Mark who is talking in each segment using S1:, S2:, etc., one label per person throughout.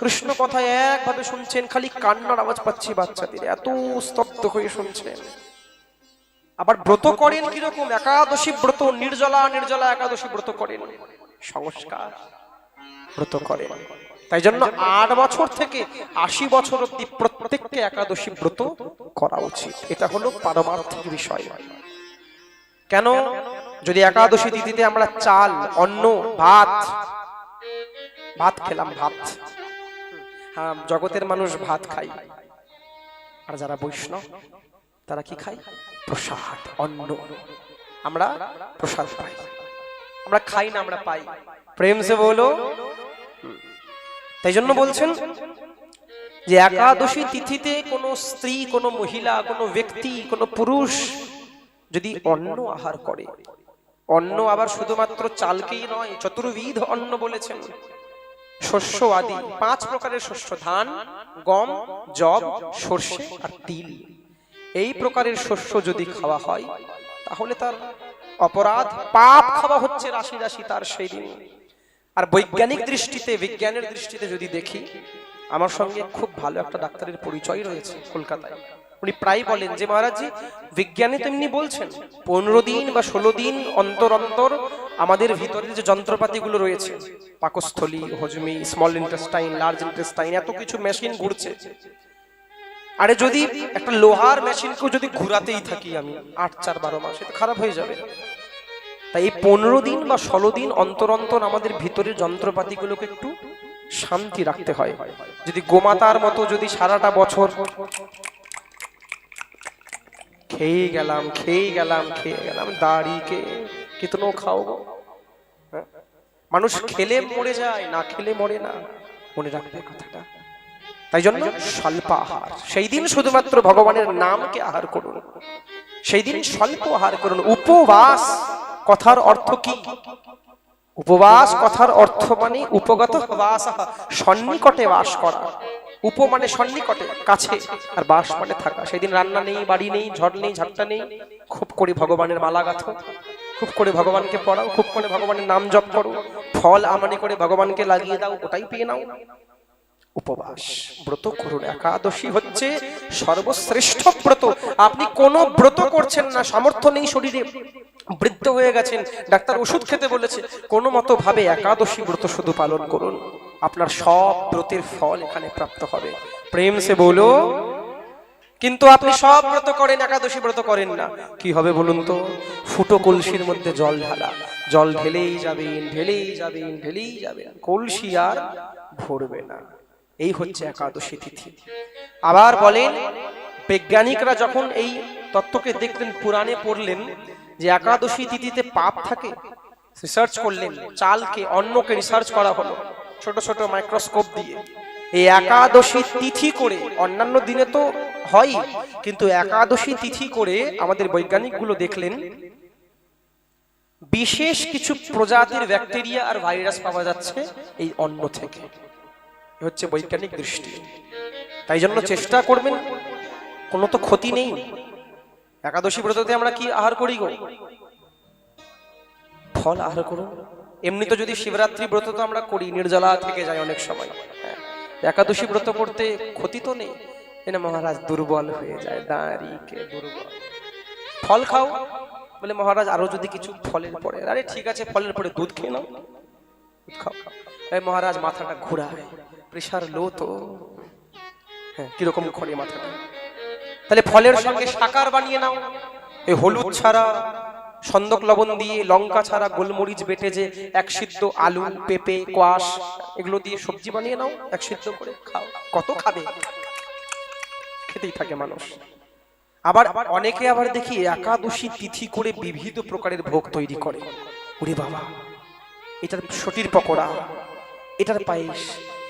S1: কৃষ্ণ কথায় একভাবে শুনছেন, খালি কান্নার আওয়াজ পাচ্ছি বাচ্চাদের, এত স্তব্ধ হয়ে শুনছেন। আবার ব্রত করেন কীরকম? একাদশী ব্রত, নির্জলা নির্জলা একাদশী ব্রত করেন। সংস্কার, ব্রত করেন। তাই জন্য আট বছর থেকে আশি বছর অব্দি প্রত্যেককে একাদশী ব্রত করা উচিত। এটা হলো পারমার্থিক বিষয়। কেন? যদি একাদশী তিথিতে আমরা চাল, অন্ন, ভাত ভাত খেলাম, ভাত। জগতের মানুষ ভাত খাই আর যারা বৈষ্ণব, তারা কি খায়? প্রসাদ, অন্ন। আমরা প্রসাদ পাই। আমরা খাই না, আমরা পাই। প্রেম সে বলো। তাই জন্য বলছেন যে একাদশী তিথিতে কোনো স্ত্রী, কোনো মহিলা, কোনো ব্যক্তি, কোনো পুরুষ যদি অন্ন আহার করে, অন্ন আবার শুধুমাত্র চালকেই নয়, চতুর্বিধ অন্ন বলেছেন। শস্য আদি পাঁচ প্রকারের শস্য, ধান, গম জব সর্ষে আর তিল। এই প্রকারের শস্য যদি খাওয়া হয়, তাহলে তার অপরাধ, পাপ খাওয়া হচ্ছে রাশি রাশি তার সেই দিন। আর বৈজ্ঞানিক দৃষ্টিতে, বিজ্ঞানের দৃষ্টিতে যদি দেখি, আমার সঙ্গে খুব ভালো একটা ডাক্তারের পরিচয় রয়েছে কলকাতায়। উনি প্রায় বলেন যে মহারাজজি, বিজ্ঞানী তেমনি বলছেন, পনেরো দিন বা ষোলো দিন অন্তর অন্তর আমাদের ভিতরে যে যন্ত্রপাতিগুলো রয়েছে, পাকস্থলী, হজমি স্মল ইন্টেস্টাইন লার্জ ইন্টেস্টাইন এত কিছু মেশিন ঘুরছে। আরে যদি একটা লোহার মেশিনকেও যদি ঘুরাতেই থাকি আমি, আট, চার, বারো মাস খারাপ হয়ে যাবে। তাই এই পনেরো দিন বা ষোলো দিন অন্তর অন্তর আমাদের ভিতরের যন্ত্রপাতিগুলোকে একটু শান্তি রাখতে হয়। যদি গোমাতার মতো যদি সারাটা বছর খেয়ে গেলাম খেয়ে গেলাম খেয়ে গেলাম দাড়িকে কিতনো খাও? হ্যাঁ? মানুষ খেলে মরে যায় না খেলে মরে না। মনে রাখবে কথাটা। তাই জন্য স্বল্প আহার সেই দিন শুধুমাত্র ভগবানের নামকে আহার করুন। সেই দিন স্বল্প আহার করুন। উপবাস কথার অর্থ কি? উপবাস কথার অর্থ মানে উপগত বাস সন্নিকটে বাস করা। উপ মানে সন্নিকটে কাছে। আর বাস মানে থাকা। সেদিন রান্না নেই বাড়ি নেই ঝড় নেই ঝাপটা নেই। খুব করে ভগবানের মালা গাথো। খুব করে ভগবানকে পড়াও, খুব করে ভগবানের নাম জপ করো। ফল আমানি করে ভগবানকে লাগিয়ে দাও, ওটাই পেয়ে নাও। উপবাস। ব্রত করুন। একাদশী হচ্ছে সর্বশ্রেষ্ঠ ব্রত। আপনি কোন ব্রত করছেন না, সামর্থ্য নেই শরীরে। বৃদ্ধ হয়ে গেছেন, ডাক্তার ওষুধ খেতে বলেছে। কোনো মতো ভাবে একাদশী ব্রত শুধু পালন করুন। আপনার সব ব্রতের ফল এখানে প্রাপ্ত হবে। প্রেম সে বলো কিন্তু আপনি সব ব্রত করেন, একাদশী ব্রত করেন না। কি হবে বলুন তো? ফুটো কলসির মধ্যে জল ঢালা। জল ঢেলেই যাবেন ঢেলেই যাবেন ঢেলেই যাবেন। কলসি আর ভরবে না। এই হচ্ছে একাদশী তিথি। আবার বলেন, বৈজ্ঞানিকরা যখন এই তত্ত্বকে দেখলেন, পুরাণে পড়লেন যে একাদশী তিথিতে পাপ থাকে রিসার্চ করলেন, চালকে, অন্নকে রিসার্চ করা হলো। ছোট ছোট মাইক্রোস্কোপ দিয়ে। এই একাদশী তিথি করে, অন্যান্য দিনে তো হয়, কিন্তু একাদশী তিথি করে আমাদের বৈজ্ঞানিকগুলো দেখলেন, বিশেষ কিছু প্রজাতির ব্যাকটেরিয়া আর ভাইরাস পাওয়া যাচ্ছে এই অন্ন থেকে। হচ্ছে বৈজ্ঞানিক দৃষ্টি। তাই জন্য চেষ্টা করবেন, কোনো তো ক্ষতি নেই। একাদশী ব্রততে আমরা কি আহার করি গো? ফল আহার করুন। এমনি তো যদি শিবরাত্রি ব্রত তো আমরা করি, নির্জলা থেকে যাই অনেক সময়। একাদশী ব্রত করতে ক্ষতি তো নেই এনে মহারাজ, দুর্বল হয়ে যায় দাঁড়িকে দুর্বল। ফল খাও। বলে মহারাজ, আরও যদি কিছু ফলের পরে। আরে ঠিক আছে, ফলের পরে দুধ খেয়ে নাও। দুধ খাও। এই মহারাজ, মাথাটা ঘোরায়। প্রেশার লো তো। হ্যাঁ কীরকম করে মাথাটা? তাহলে ফলের সঙ্গে সাকার বানিয়ে নাও। এই হলুদ ছাড়া সন্দক লবণ দিয়ে লঙ্কা ছাড়া গোলমরিচ বেটে যে এক সিদ্ধ আলু, পেঁপে, কোয়াশ, এগুলো দিয়ে সবজি বানিয়ে নাও, এক সিদ্ধ করে খাও। কত খাবে? খেতেই থাকে মানুষ। আবার অনেকে আবার দেখি একাদশী তিথি করে বিবিধ প্রকারের ভোগ তৈরি করে। ওরে বাবা, এটার সটির পকোড়া, এটার পায়েস,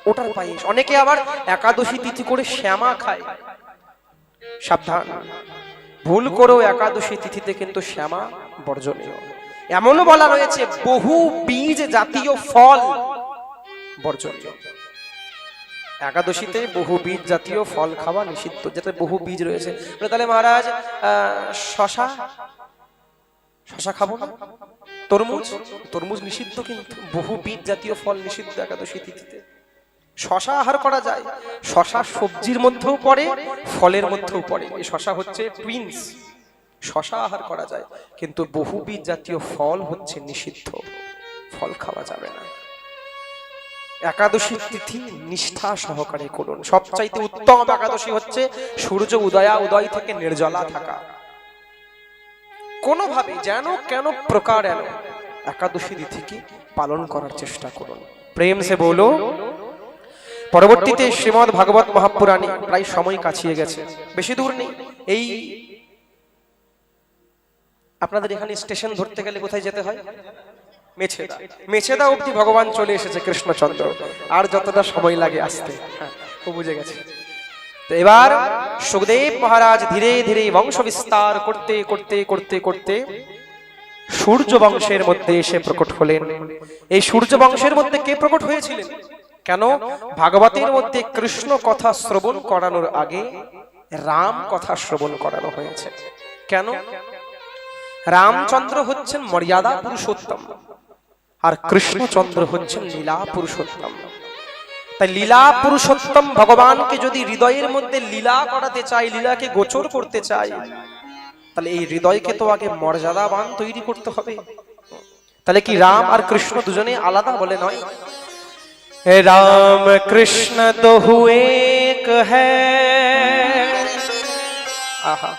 S1: ওটার পায়েস। অনেকে আবার একাদশী তিথি করে শ্যামা খায়। সাবধান। ভুল করেও একাদশী তিথিতে কিন্তু শ্যামা বর্জনীয়। এমনও বলা রয়েছে, বহু বীজ জাতীয় ফল বর্জনীয়। একাদশীতে বহু বীজ জাতীয় ফল খাওয়া নিষিদ্ধ যেটা বহু বীজ রয়েছে। তাহলে মহারাজ শশা? শশা খাব না? তরমুজ? তরমুজ নিষিদ্ধ কিন্তু, বহু বীজ জাতীয় ফল নিষিদ্ধ একাদশী তিথিতে। শশা আহার করা যায়। শশা সবজির মধ্যেও পড়ে, ফলের মধ্যেও পড়ে। এই শশা হচ্ছে টুইনস শশা আহার করা যায়। কিন্তু বহুবিধ জাতীয় ফল হচ্ছে নিষিদ্ধ। ফল খাওয়া যাবে না। একাদশী তিথি নিষ্ঠা সহকারে করুন। সবচাইতে উত্তম একাদশী হচ্ছে সূর্য উদয়া, উদয় থেকে নির্জলা থাকা। কোনোভাবে যেন, কেন প্রকার এন একাদশী তিথিকে পালন করার চেষ্টা করুন। প্রেম সে বলো পরবর্তীতে শ্রীমদ ভাগবত মহাপুরাণী প্রায় সময় কাছিয়ে গেছে। বেশি দূর নেই। এই আপনাদের এখানে স্টেশন ধরতে গেলে কোথায় যেতে হয়? মেছেদা। মেছেদা অবধি ভগবান চলে এসেছে কৃষ্ণচন্দ্র। আর যতটা সময় লাগে আসতে। হ্যাঁ বুঝে গেছে। এবার সুখদেব মহারাজ ধীরে ধীরে বংশ বিস্তার করতে করতে করতে করতে সূর্য বংশের মধ্যে এসে প্রকট হলেন। এই সূর্য বংশের মধ্যে কে প্রকট হয়েছিলেন? কেন? ভাগবতের মধ্যে কৃষ্ণ কথা শ্রবণ করানোর আগে রাম কথা শ্রবণ করানো হয়েছে। কেন? রামচন্দ্র হচ্ছেন মর্যাদা পুরুষোত্তম আর কৃষ্ণচন্দ্র হচ্ছেন লীলা পুরুষোত্তম। তাই লীলা পুরুষোত্তম ভগবানকে যদি হৃদয়ের মধ্যে লীলা করাতে চাই লীলাকে গোচর করতে চাই তাহলে এই হৃদয়কে তো আগে মর্যাদাবান তৈরি করতে হবে। তাহলে কি রাম আর কৃষ্ণ দুজনে আলাদা বলে নয়? রাম কৃষ্ণ দোহু এক হ্যায় আহা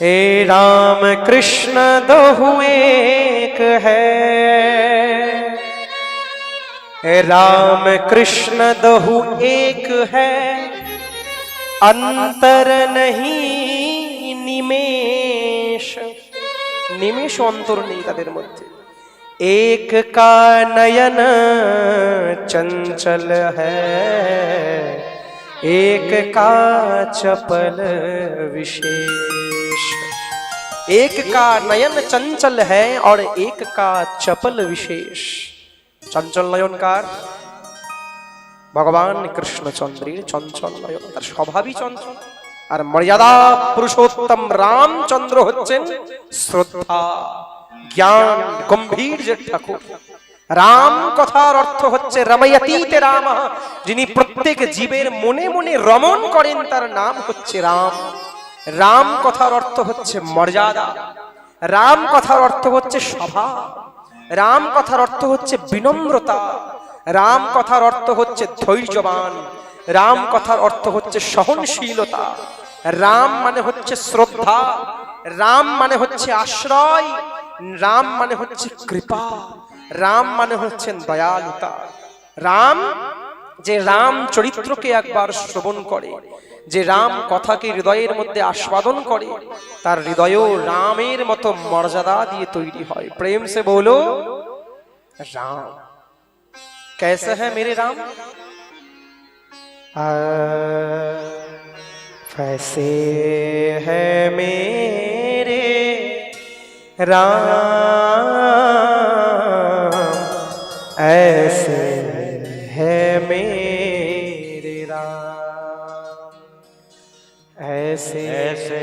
S1: हे राम कृष्ण दोहु एक है हे राम कृष्ण दोहु एक है अंतर नहीं निमेश নিমেষ অন্তর নেই তাদের মধ্যে एक का नयन चंचल है एक का चपल विशेष एक का नयन चंचल है और एक का चपल विशेष চঞ্চল নয়নকার ভগবান কৃষ্ণচন্দ্রের চঞ্চল নয়ন তার স্বভাবই চঞ্চল আর মর্যাদা পুরুষোত্তম রামচন্দ্র হচ্ছেন শ্রদ্ধা জ্ঞান গম্ভীর যে ঠাকুর। রাম কথার অর্থ হচ্ছে রময়তীতে রাম। যিনি প্রত্যেক জীবের মনে মনে রমণ করেন, তার নাম হচ্ছে রাম। রাম কথার অর্থ হচ্ছে মর্যাদা। রাম কথার অর্থ হচ্ছে সভা রাম কথার অর্থ হচ্ছে বিনম্রতা। রাম কথার অর্থ হচ্ছে ধৈর্যবান। রাম কথার অর্থ হচ্ছে সহনশীলতা। রাম মানে হচ্ছে শ্রদ্ধা। রাম মানে হচ্ছে আশ্রয় রাম মানে হচ্ছে কৃপা রাম মানে হচ্ছেন দয়ালুতা রাম যে রাম চরিত্রকে একবার শ্রবণ করে যে রাম কথাকে হৃদয়ের মধ্যে আস্বাদন করে তার হৃদয়ও রামের মতো মর্যাদা দিয়ে তৈরি হয় প্রেম সে বলো রাম कैसे है मेरे राम आ, वैसे है मेरे राम ऐसे है मेरे राम ऐसे
S2: ऐसे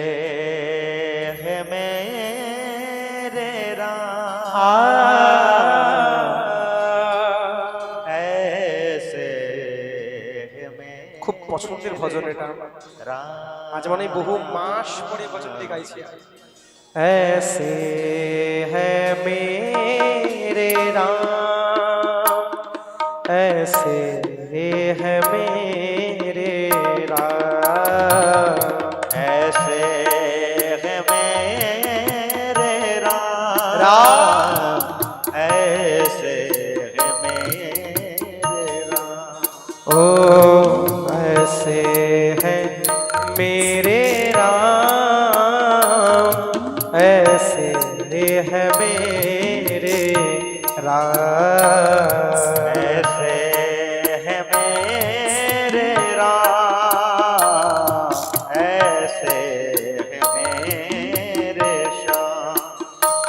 S2: है मेरे राम ऐसे है मेरे
S1: খুব পছন্দের ভজন এটা
S2: राम
S1: আজ মানে বহু মাস পরে ভজনটি গাইছি ऐसे है मेरे राम ऐसे है मेरे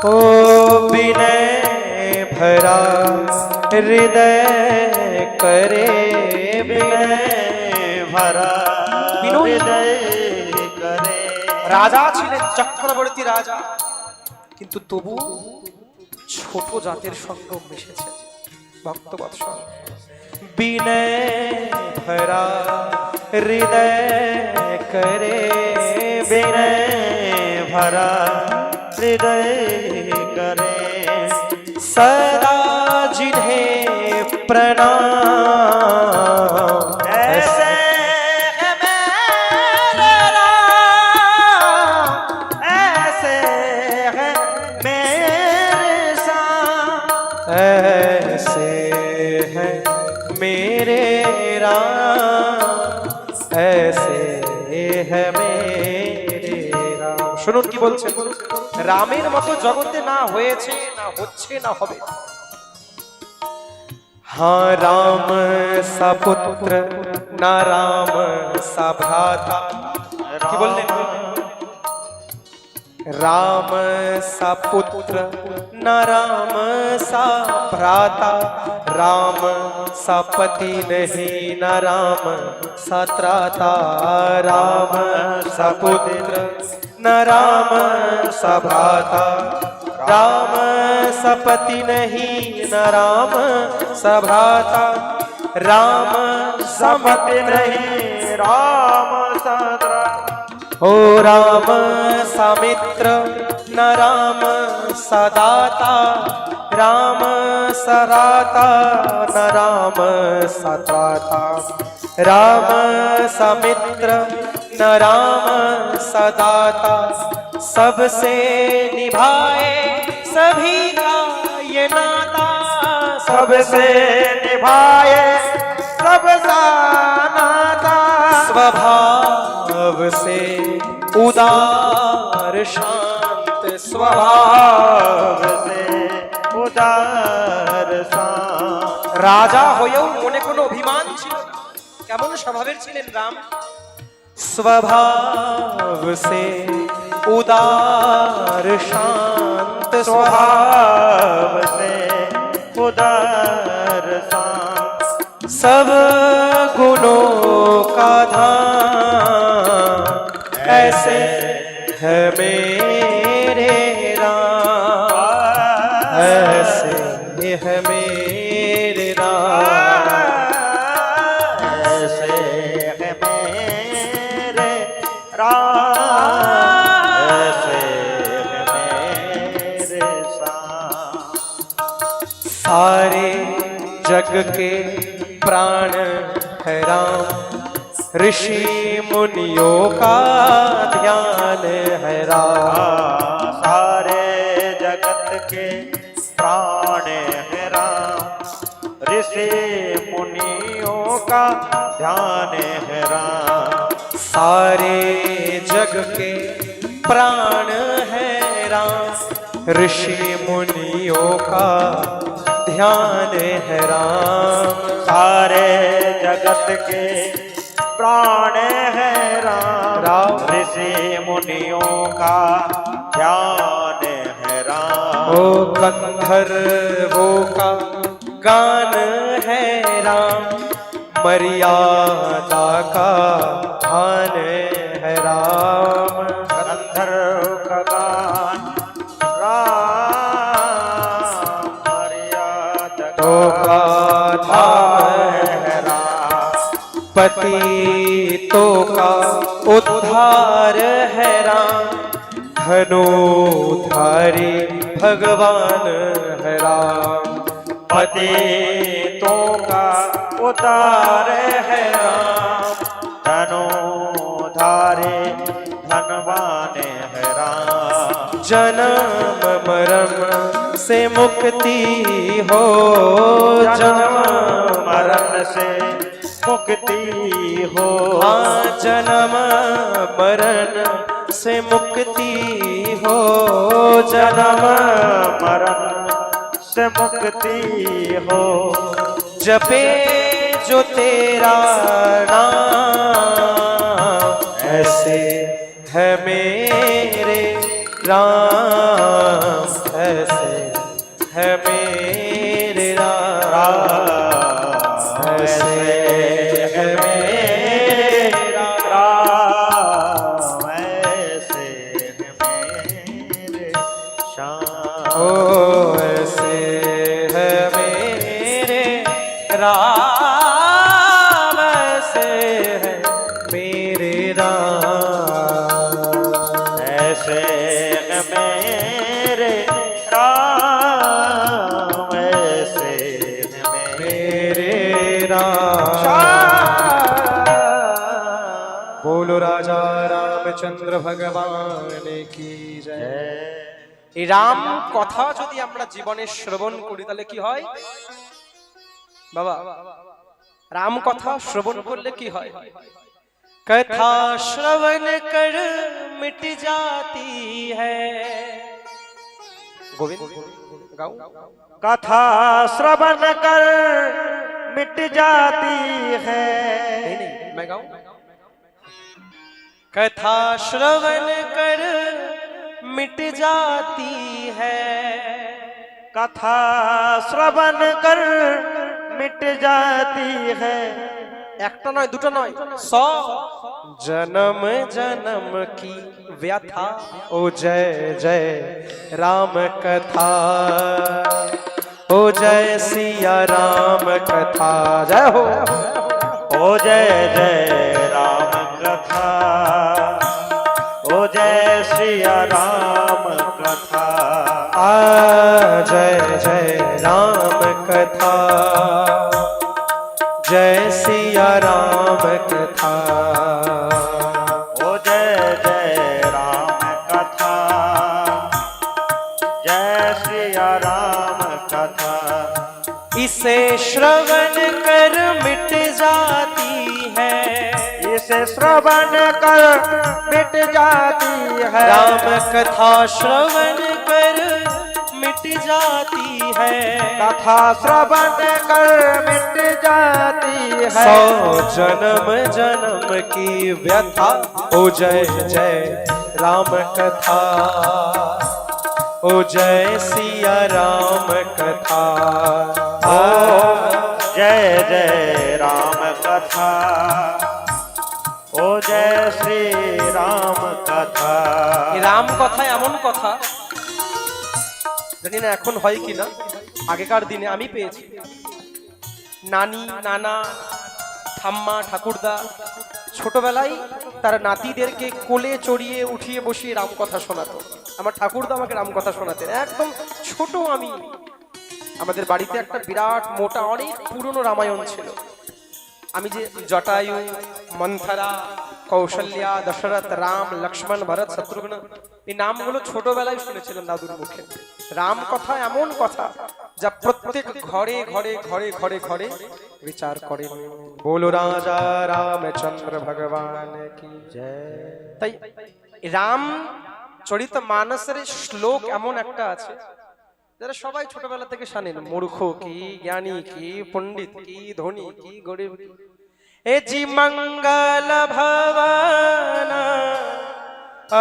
S1: ओ विनय भरा हृदय करे विनय
S2: भरा
S1: বিনয়ী।
S2: हृदय करे
S1: রাজা ছিলেন চক্রবর্তী রাজা কিন্তু তবু ছোট জাতের সঙ্গে মিশেছেন ভক্তবৎসল विनय भरा हृदय करे विनय
S2: विनय भरा हृदय करे
S1: सदा जिन्हें प्रणाम
S2: ऐसे है मेरे राम ऐसे है मेरे साथ
S1: ऐसे है मेरे রাম ऐसे है মেরে রাম শুনুন কি বলছেন রামের মতো জগতে না হয়েছে না হচ্ছে না হবে हाँ राम सा पुत्र ना राम सा भ्राता কি বললেন राम सा पुत्र न राम सा भ्राता राम सा पति नहीं न राम सा त्राता राम सा पुत्र न राम सा भ्राता राम सपति नहीं, न राम सभाता राम समति नहीं,
S2: राम सदरा।
S1: ओ राम समित्र, न राम सदाता। राम सराता, न राम सत्राता। राम समित्र न राम सदाता सबसे निभाए सभी का ये नाता
S2: सबसे निभाए सब नाता
S1: स्वभाव से उदार शांत स्वभाव
S2: भाव से उदार सा
S1: রাজা হয়েও মনে কোনো অভিমান ছিল না। কেমন স্বভাবের ছিলেন রাম स्वभाव से उदार, शांत स्वभाव
S2: से उदार, शांत।
S1: सब गुणों का धाम ऐसे है मेरे सारे जग के प्राण है राम। ऋषि मुनियों का ध्यान है राम।
S2: सारे जगत के प्राण है राम। ऋषि मुनियों का ध्यान है राम।
S1: सारे जग के प्राण है राम ऋषि मुनियों का ध्यान है राम।
S2: सारे जगत के प्राण है राम।
S1: राम।
S2: ऋषि मुनियों का ध्यान है राम।
S1: ओ गंधर्वों का गान है राम। मर्यादा का भान है राम
S2: गंधर्व का गान। राम मर्यादा
S1: तो का है
S2: है
S1: उद्धार है राम। धनुधारी भगवान है राम।
S2: पतितों का उतार है राम। धनुधारे धनवान है राम
S1: जन्म मरण से मुक्ति हो।
S2: जन्म मरण से मुक्ति हो।
S1: हाँ जन्म मरण से मुक्ति हो।
S2: जन्म
S1: जन्म
S2: मरण से मुक्ति हो।
S1: जपे जो तेरा नाम। ऐसे है मेरे राम। রামচন্দ্র ভগবান কি জয়
S2: জয়
S1: এই রাম কথা যদি আমরা জীবনে শ্রবণ করি তাহলে কি হয় বাবা রাম কথা শ্রবণ করলে কি হয় কথা শ্রবণ কর মিট जाती है গোবিন্দ গাও
S2: कथा श्रवण कर मिट जाती है
S1: नहीं नहीं मैं गाऊं कथा श्रवण कर मिट जाती है
S2: कथा श्रवण कर मिट जाती है
S1: একটা নয় দুটো নয় স জনম জনম কি व्यथा ओ जय जय राम कथा ओ जय सिया राम कथा जय हो
S2: ओ जय जय राम कथा। ओ जय श्रिया राम कथा।
S1: आ जय जय राम कथा। जय सिया राम कथा।
S2: ओ जय जय राम कथा। जय श्रिया राम कथा।
S1: इसे श्रवण
S2: श्रवण कर मिट जाती है।
S1: राम कथा श्रवण कर मिट जाती है।
S2: कथा श्रवण कर मिट जाती है।
S1: सौ जन्म जन्म की व्यथा। ओ जय जय राम कथा। ओ जय सिया राम कथा।
S2: ओ जय जय राम कथा। ও জয় শ্রী রাম
S1: কথা। রাম কথা এমন কথা, জানি না এখন হয় কি না আগেকার দিনে আমি পেয়েছি। নানি, নানা, ঠাম্মা, ঠাকুরদা, ছোটবেলায় তার নাতিদেরকে কোলে চড়িয়ে উঠিয়ে বসিয়ে রাম কথা শোনাতো। আমার ঠাকুরদা আমাকে রাম কথা শোনাতেন, একদম ছোট আমি। আমাদের বাড়িতে একটা বিরাট মোটা, অনেক পুরনো রামায়ণ ছিল। আমি যে জটায়ু, মন্থরা, কৌশল্যা, দশরথ, রাম, লক্ষ্মণ, ভরত, শত্রুঘ্ন, এই নামগুলো ছোটবেলায় শুনেছিলাম দাদুর মুখে। রাম কথা এমন কথা যা প্রত্যেক ঘরে ঘরে ঘরে ঘরে ঘরে বিচার করে বলো রাজা রামচন্দ্র ভগবান কি জয়। তাই রাম, চরিত মানসের শ্লোক এমন একটা আছে। যারা সবাই ছোটবেলা থেকে শানেন মূর্খ কি জ্ঞানী কি পণ্ডিত কি ধনী কি গরিব কি এ জি মঙ্গল ভবন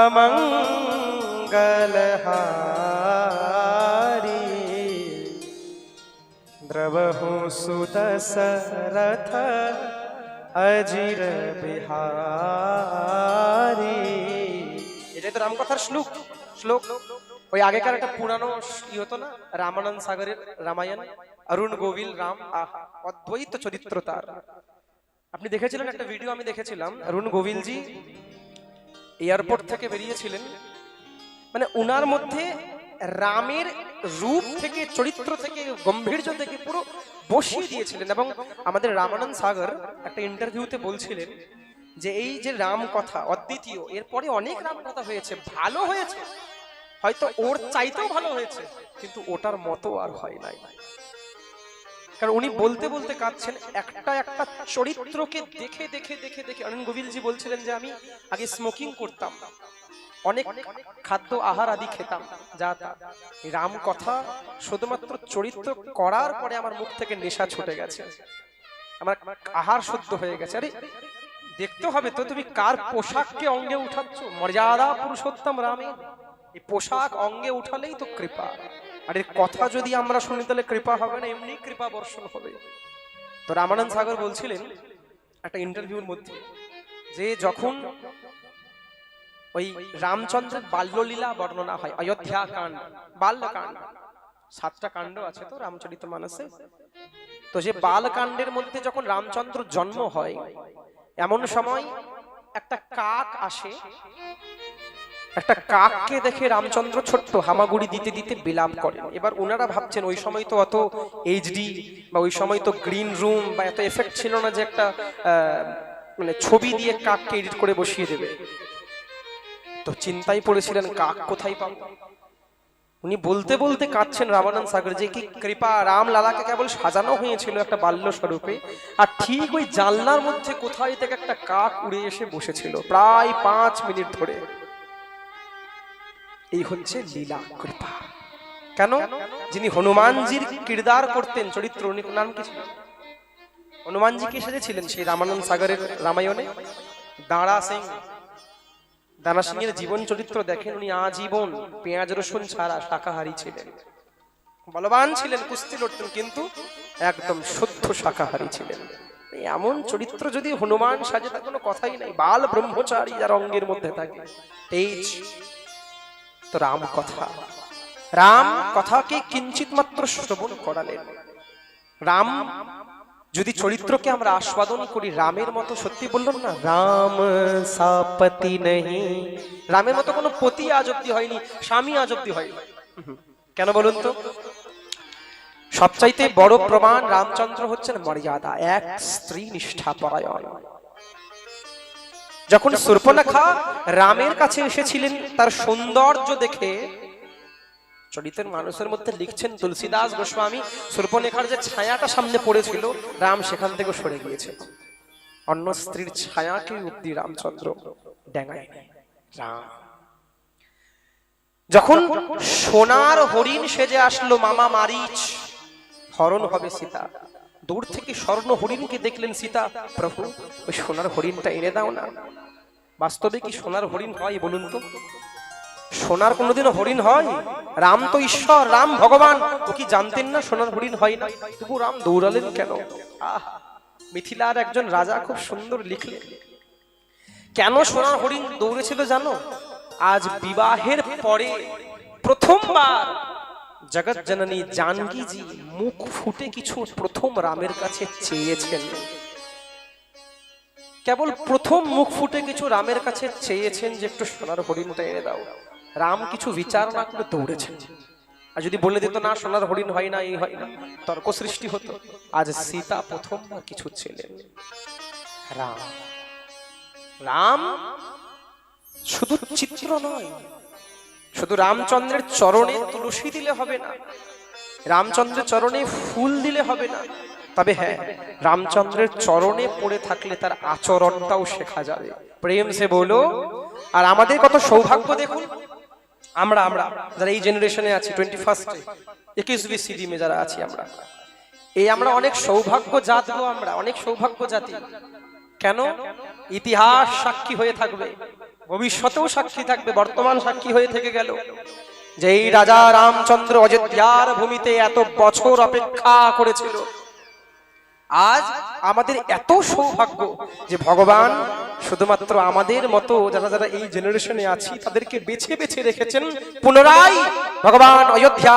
S1: অমঙ্গল হারি। দ্রবহু সুদশরথ অজির বিহারি। এটাই তো রামকথার শ্লোক শ্লোক। ওই আগেকার একটা পুরানো ই হতো না? রামানন্দ সাগরের রামায়ণ, অরুণ গোবিল, রাম, আহা, অদ্বৈত চরিত্র তার। আপনি দেখেছিলেন একটা ভিডিও আমি দেখেছিলাম, অরুণ গোবিলজি এয়ারপোর্ট থেকে বেরিয়েছিলেন। মানে উনার মধ্যে রামের রূপ থেকে, চরিত্র থেকে, গম্ভীর্য থেকে পুরো বসিয়ে দিয়েছিলেন এবং আমাদের রামানন্দ সাগর একটা ইন্টারভিউতে বলছিলেন যে এই যে রাম কথা, অদ্বিতীয়, এরপরে অনেক রাম কথা হয়েছে, ভালো হয়েছে। হয়তো ওর চাইতেও ভালো হয়েছে, কিন্তু ওটার মতো আর হয় নাই। কারণ উনি বলতে বলতে কাঁদছেন, একটা একটা চরিত্রকে দেখে দেখে দেখে দেখে। অরুণ গোবিলজি বলছিলেন যে, আমি আগে স্মোকিং করতাম, অনেক খাদ্য আহার আদি খেতাম, যা রাম কথা শুধুমাত্র চরিত্র করার পরে আমার মুখ থেকে নেশা ছুটে গেছে। আমার আহার শুদ্ধ হয়ে গেছে। আরে, দেখতে হবে তো, তুমি কার পোশাককে অঙ্গে উঠাচ্ছ? মর্যাদা পুরুষোত্তম রামে এই পোশাক অঙ্গে উঠালেই তো কৃপা। আর এর কথা যদি আমরা শুনি, তাহলে কৃপা হবে না, এমনি কৃপা বর্ষণ হবে। তো রামানন্দ সাগর বলছিলেন একটা ইন্টারভিউর মধ্যে যে যখন ওই রামচন্দ্রের বাল্যলীলা বর্ণনা হয়, অযোধ্যা কাণ্ড, বাল্যকাণ্ড, সাতটা কাণ্ড আছে তো রামচরিত মানসে, তো যে বালকাণ্ডের মধ্যে যখন রামচন্দ্র জন্ম হয়, এমন সময় একটা কাক আসে একটা কাককে দেখে রামচন্দ্র ছোট্ট হামাগুড়ি দিতে দিতে বিলাপ করেন। এবার ওনারা ভাবছেন, ওই সময় তো অত এইচডি বা ওই সময় তো গ্রিন রুম বা এত এফেক্ট ছিল না যে একটা মানে ছবি দিয়ে কাককে এডিট করে বসিয়ে দেবে। তো চিন্তায় পড়েছিলেন, কাক কোথায় পাব? উনি বলতে বলতে কাঁদছেন রামানন্দ সাগর যে কি কৃপা, রাম লালাকে কেবল সাজানো হয়েছিল একটা বাল্য স্বরূপে, আর ঠিক ওই জানলার মধ্যে কোথায় থেকে একটা কাক উড়ে এসে বসেছিল, প্রায় পাঁচ মিনিট ধরে। এই হচ্ছে লীলা কৃপা। কেন? যিনি হনুমানজির কিরদার করতেন চরিত্র উনি নাম কি ছিল? হনুমানজি কে সেজেছিলেন? সেই রামানন্দ সাগরের রামায়ণে? দাঁড়া সিং। দানা সিং এর জীবন চরিত্র দেখেন উনি আজীবন। পেঁয়াজ রসুন ছাড়া শাকাহারী ছিলেন। বলবান ছিলেন কুস্তি লড়তেন কিন্তু একদম শুদ্ধ শাকাহারী ছিলেন। এমন চরিত্র যদি হনুমান সাজে তার কোনো কথাই নাই। বাল ব্রহ্মচারী যার অঙ্গের মধ্যে থাকে। তেজ তো রাম কথা। রাম কথাকে কিঞ্চিত মাত্র শ্রবণ করালেন। রাম যদি চরিত্রকে আমরা আস্বাদন করি রামের মতো সত্যি বললাম না? রাম সাপতি নেই। রামের মতো কোনো পতি আজ অব্দি হয়নি স্বামী আজ অব্দি হয়নি। কেন বলুন তো? সবচাইতে বড় প্রমাণ রামচন্দ্র হচ্ছেন মর্যাদা এক স্ত্রী নিষ্ঠা পরায়ণ যখন সুর্পনাখা রামের কাছে এসেছিলেন তার সৌন্দর্য দেখে চরিত্রের মানুষের মধ্যে লিখছেন তুলসীদাস গোস্বামী সুর্পনেখার যে ছায়াটা সামনে পড়েছিল রাম সেখান থেকে সরে গিয়েছে। অন্য স্ত্রীর ছায়াকে অব্দি রামচন্দ্র রাম। যখন সোনার হরিণ সেজে আসলো মামা মারিচ হরণ হবে সীতা। দূর থেকে স্বর্ণ হরিণকে দেখলেন সীতা, প্রভু, ওই সোনার হরিণটা এনে দাও না। বাস্তবে কি সোনার হরিণ হয় বলুন তো? সোনার কোনোদিনও হরিণ হয়? রাম তো ঈশ্বর, রাম ভগবান। ও কি জানতেন না সোনার হরিণ হয় না? তবু রাম দৌড়ালেন কেন? আহ, মিথিলার একজন রাজা খুব সুন্দর লিখলেন। কেন সোনার হরিণ দৌড়েছিল জানো? আজ বিবাহের পরে প্রথমবার জগৎ জননী জানকীজি মুখ ফুটে কিছু প্রথম রামের কাছে চেয়েছেন। কেবল প্রথম মুখ ফুটে কিছু রামের কাছে চেয়েছেন যে একটু সোনার হরিণটা এনে দাও। রাম কিছু বিচার না করে দৌড়েছেন। আর যদি বলে দিত, না, সোনার হরিণ হয় না, এই হয় না। তর্ক সৃষ্টি হতো। আজ সীতা প্রথমবার কিছু ছিলেন রাম রাম শুধু চিত্র নয় শুধু রামচন্দ্রের চরণে তুলসী দিলে হবে না, রামচন্দ্রের চরণে ফুল দিলে হবে না। তবে হ্যাঁ রামচন্দ্রের চরণে পড়ে থাকলে তার আচরণটাও শেখা যাবে। প্রেম সে বলো, আর আমাদের কত সৌভাগ্য দেখুন। আমরা আমরা, যারা এই জেনারেশনে আছি টোয়েন্টি ফার্স্টে একুশবি সিডিমে যারা আছি আমরা, এই আমরা অনেক সৌভাগ্য জাত আমরা, অনেক সৌভাগ্য জাতি। কেন? ইতিহাস সাক্ষী হয়ে থাকবে। ভবিষ্যতেও সাক্ষী থাকবে, বর্তমান সাক্ষী হয়ে থেকে গেল। যে এই রাজা রামচন্দ্র অযোধ্যার ভূমিতে এত বছর অপেক্ষা করেছিল, আজ আমাদের এত সৌভাগ্য যে ভগবান শুধুমাত্র আমাদের মতো যারা যারা এই জেনারেশনে আছি, তাদেরকে বেছে বেছে রেখেছেন, পুনরায় ভগবান অযোধ্যা